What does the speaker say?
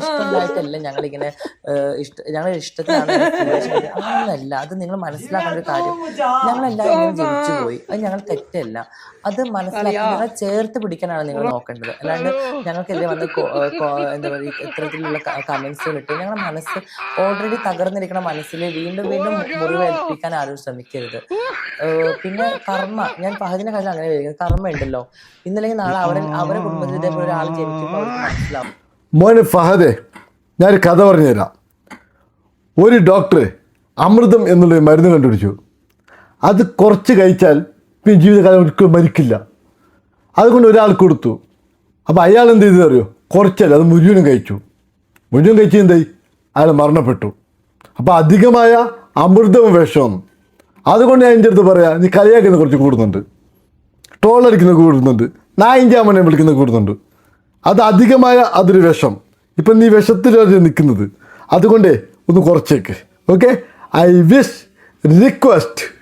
ഇഷ്ടമുണ്ടായിട്ടല്ല. ഞങ്ങളിങ്ങനെ ഇഷ്ട ഞങ്ങളുടെ ഇഷ്ടത്തിലാണ് relation അത് നിങ്ങൾ മനസ്സിലാക്കേണ്ട ഒരു കാര്യം. ഞങ്ങളെല്ലാവരും ഇങ്ങനെ ജനിച്ചു പോയി. അത് ഞങ്ങൾ തെറ്റല്ല. അത് മനസ്സിലാക്കി ഞങ്ങൾ ചേർത്ത് പിടിക്കാനാണ് നിങ്ങൾ നോക്കേണ്ടത്. അല്ലാണ്ട് ഞങ്ങൾക്കെതിരെ വന്ന് എന്താ പറയുക ഇത്തരത്തിലുള്ള കമന്റ്സ് ഇട്ട് ഞങ്ങളുടെ മനസ്സ് ഓൾറെഡി തകർന്നിരിക്കുന്ന മനസ്സിൽ വീണ്ടും വീണ്ടും മുറിവേൽപ്പിക്കാൻ ആരും ശ്രമിക്കരുത്. പിന്നെ കർമ്മ. ഞാൻ പഹദിനെ കാര്യം അങ്ങനെ കർമ്മ ഉണ്ടല്ലോ ഇന്നല്ലെങ്കിൽ നാളെ അവരെ അവരെ കുടുംബത്തിൽ ഇതേപോലെ ഒരാൾ ജനിക്കുമ്പോൾ അവർക്ക് മനസ്സിലാവും. മോനെ ഫഹദെ ഞാനൊരു കഥ പറഞ്ഞുതരാം. ഒരു ഡോക്ടർ അമൃതം എന്നുള്ളൊരു മരുന്ന് കണ്ടുപിടിച്ചു. അത് കുറച്ച് കഴിച്ചാൽ പിന്നെ ജീവിതകാലം ഒരിക്കലും മരിക്കില്ല. അതുകൊണ്ട് ഒരാൾ കൊടുത്തു. അപ്പോൾ അയാൾ എന്ത് ചെയ്തു അറിയോ? കുറച്ചല്ല അത് മുഴുവനും കഴിച്ചു. മുഴുവൻ കഴിച്ച് എന്തായി? അയാൾ മരണപ്പെട്ടു. അപ്പോൾ അധികമായ അമൃതവും വിഷവും. അതുകൊണ്ട് ഞാൻ എന്റെ അടുത്ത് പറയാം നീ കളിയാക്കുന്ന കുറച്ച് കൂടുന്നുണ്ട്. ടോളടിക്കുന്ന കൂടുന്നുണ്ട്. നായിഞ്ചാമനെ വിളിക്കുന്ന കൂടുന്നുണ്ട്. അത് അധികമായ അതൊരു വിഷം. ഇപ്പം നീ വിഷത്തിലാണ് നിൽക്കുന്നത്. അതുകൊണ്ടേ ഒന്ന് കുറച്ചേക്ക്. Okay I wish request